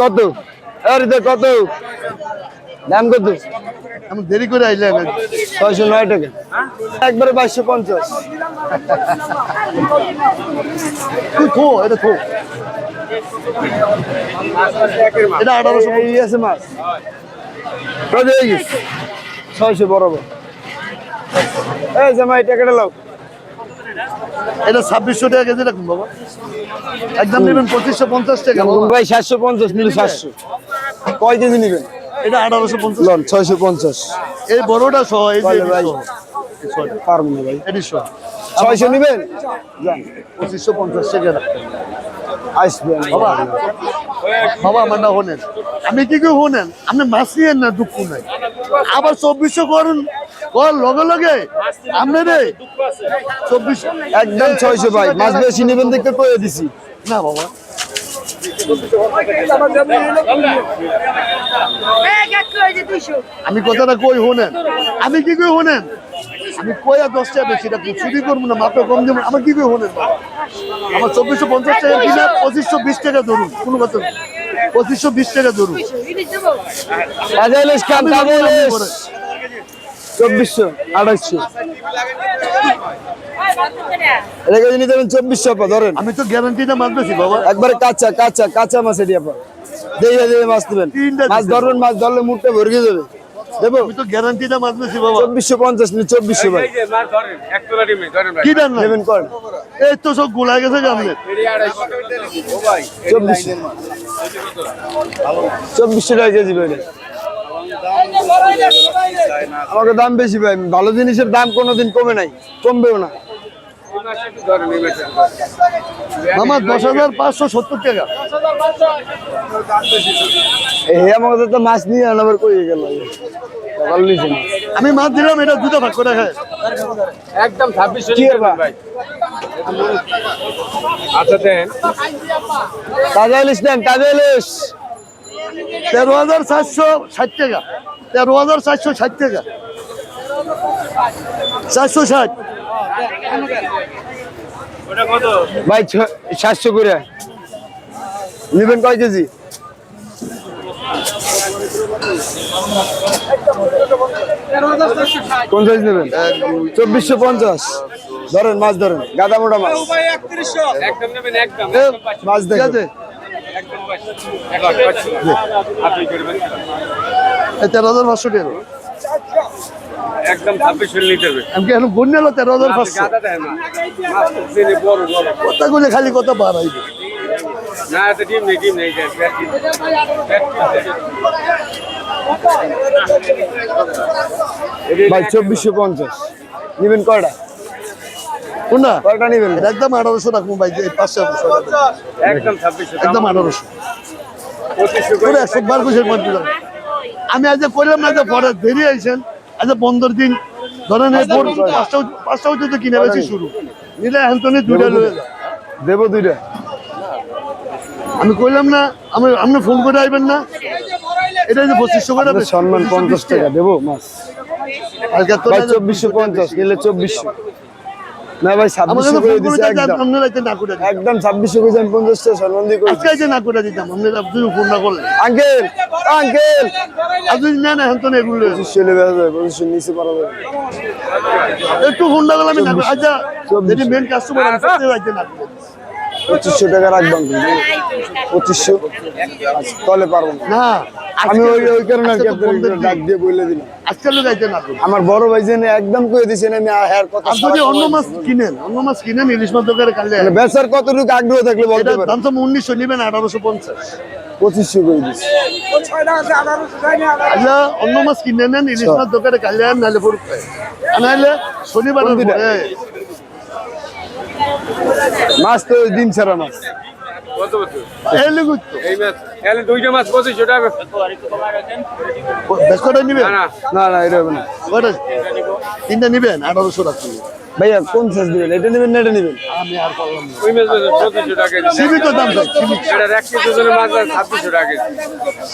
কত? আরে কত? দাম কত? আমি দেরি করে আইলেন ছয়শো নয় টাকা। একবারে বাইশশো পঞ্চাশ। তুই থো এটা থো এটা আঠারোশো আছে মাছ। ছয়শো বরাবর। এই জামাই টাকাটা লাও। এটা ছাব্বিশশো টাকা কেজি রাখুন বাবা। একদম নেবেন পঁচিশশো পঞ্চাশ টাকা। ভাই সাতশো পঞ্চাশ নিলে সাতশো। কয় কেজি নেবেন? এটা আঠারোশো পঞ্চাশ। লন ছয়শো পঞ্চাশ। এই বড়টা সহ এই যে ভাই। পারব না ভাই। এটি সহ। ছয়শো নেবেন? পঁচিশশো পঞ্চাশ টাকা রাখবেন। আসবেন বাবা বাবা আমার না হনেন। আমি কি কি হনেন? আপনি মাছ নিয়েন না দুঃখ নাই। আবার চব্বিশশো করুন। কর লগে লগে। আপনি রে চব্বিশ। একদম ছয়শো ভাই মাছ বেশি নেবেন দেখতে কয়ে দিছি। না বাবা। আমি কথাটা কই হনেন আমি কি কই হনেন আমি কই আর দশ টাকা বেশি রাখব চুরি করব না মাত্র কম দেবো আমার কি কই হনেন বাবা? আমার চব্বিশশো পঞ্চাশ টাকা কিনা পঁচিশশো বিশ টাকা ধরুন কোনো কথা। পঁচিশশো বিশ টাকা ধরুন তাজা ইলিশ খান আমি তাজা বললাম ইলিশ করে। চব্বিশশো আড়াইশো। এটা কেজি নিতে দেবেন চব্বিশশো আপা ধরেন। আমি তো গ্যারান্টিটা মানতেছি বাবা। একবারে কাঁচা কাঁচা কাঁচা মাছ এটি আপা। দেখে দেখে মাছ দেবেন মাছ ধরবেন মাছ ধরলে মুখটা ভরকে যাবে। দেবো? আমি তো গ্যারান্টিটা মানতেছি বাবা। চব্বিশশো পঞ্চাশ নিলে চব্বিশশো ভাই। কি দেন না নেবেন করেন। এই তো সব গোলা গেছে গামলে চব্বিশশো। চব্বিশশো টাকা কেজি ভাই। আমাকে দাম বেশি ভাই। ভালো জিনিসের দাম কোনোদিন কমে নাই কমবেও না। আমার দশ হাজার পাঁচশো সত্তর টাকা। এই আমাকে তো মাছ নিয়ে আনাবার কই গেল? আমি মাছ দিলাম এটা দুটো ভাগ করে খায়। একদম ছাব্বিশশো ভাই? আচ্ছা দেন। তাজা ইলিশ দেন তাজা ইলিশ। তেরো হাজার চারশো ষাট টাকা। তেরো হাজার চারশো ষাট টাকা চারশো ষাট ভাই ছ- সাতশো করে নেবেন কয় কেজি কোন সাইজ নেবেন চব্বিশশো পঞ্চাশ ধরেন মাছ ধরেন গাদা মোটা মাছ একদম নেবেন একদম মাছ ঠিক তেরো হাজার পাঁচশো টাকা একদম ছাব্বিশশো আমি এখন গুণ নিল তেরো হাজার পাঁচশো? খালি কথা বাড়াইবে না ডিম নেই ডিম নেই। ভাই চব্বিশশো পঞ্চাশ। নেবেন কয়টা? কোনটা? কয়টা নেবেন? একদম আঠারোশো রাখব ভাই পাঁচশো একদম ছাব্বিশশো একদম আঠারোশো। পঁচিশশো একশো। আমি আজ করলাম না যে পরে দেরি আইছেন। আজ পনেরো দিন। ধরেন পাঁচটা পাঁচটা পর্যন্ত কিনে বেশি শুরু। নিলে এখন তো দুইটা লয়ে যা দেবো দুইটা। আমি কইলাম না আমি আপনি ফোন করে আইবেন না। এটা যে পঁচিশশো করে সম্মান পঞ্চাশ টাকা। দেবো মাছ আজকে তো চব্বিশশো পঞ্চাশ নিলে চব্বিশশো। না ভাই ছাব্বিশশো করে দিচ্ছে একদম। ছাব্বিশশো করে করে আজকে দিতাম আপনারা আপনি ফোন না করলেন আঙ্কেল আঙ্কেল। এখন তো এগুলো। পঁচিশশো লেবে যাবে পঁচিশশো নিচে পারা যাবে। একটু ফোন না করলে আমি না। আচ্ছা যদি মেন কাস্টমার আমি না পঁচিশশো টাকা রাখবেন পঁচিশশো? আচ্ছা তাহলে পারব না। না। আমি ওই ওই কারণে আর কি আজকে তো আপনার বন্ধের ডাক দিয়ে বলে দিলাম। আজকে লোক না আমার বড় ভাই জেনে একদম করে দিয়েছেন আমি হ্যার কথা আর যদি অন্য মাছ কিনেন অন্য মাছ কিনেন ইলিশ মাছ দোকানে মানে বেচার কতটুকু আগ্রহ থাকলে বলতে এটা দাম তো উনিশশো নিবেন আঠারোশো পঞ্চাশ। পঁচিশশো করে দিচ্ছি আচ্ছা অন্য মাছ কিনে নেন ইলিশ মাছ দোকানে কালে নাহলে শনিবার মাছ তো দিন ছাড়া মাছ। কত বছর? এই লিগুত এই মাছ দুইটা মাছ পঁচিশশো টাকা বেশ কটা নিবেন? না না। না না এটা হবে না। কটা তিনটা নিবেন আঠারোশো রাখুন ভাইয়া কোন সাইজ নেবেন? এটা নেবেন না এটা নেবেন? আমি আর পারলাম না। ওই মাছ বেচে পঁচিশশো টাকা সীমিত দাম চাই সীমিত এটার এক কেজি ওজনের মাছ আছে ছাব্বিশশো টাকা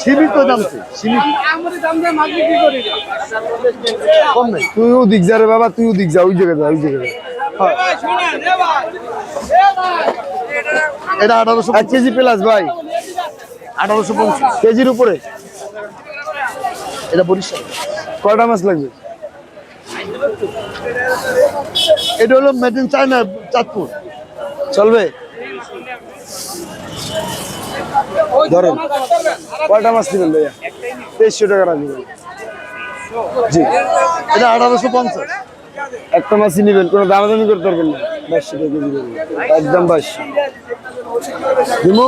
সীমিত দাম চাই সীমিত কম নাই। তুইও দিক যা রে বাবা তুইও দিক যা ওই জায়গায় যা ওই জায়গায় যা। এটা আঠারোশো এক কেজি প্লাস ভাই। আঠারোশো পঞ্চাশ। কেজির উপরে। এটা বরিশাল। কয়টা মাছ লাগবে? এটা হলো মেড ইন চায়না চাঁদপুর। চলবে? ধরেন। কয়টা মাছ নেবেন ভাইয়া? তেইশশো টাকা রাখবেন। জি। এটা আঠারোশো পঞ্চাশ। একটা মাছই নেবেন কোনো দামাদামি করতে পারবেন না। বাইশশো টাকা একদম বাইশশো। দিমু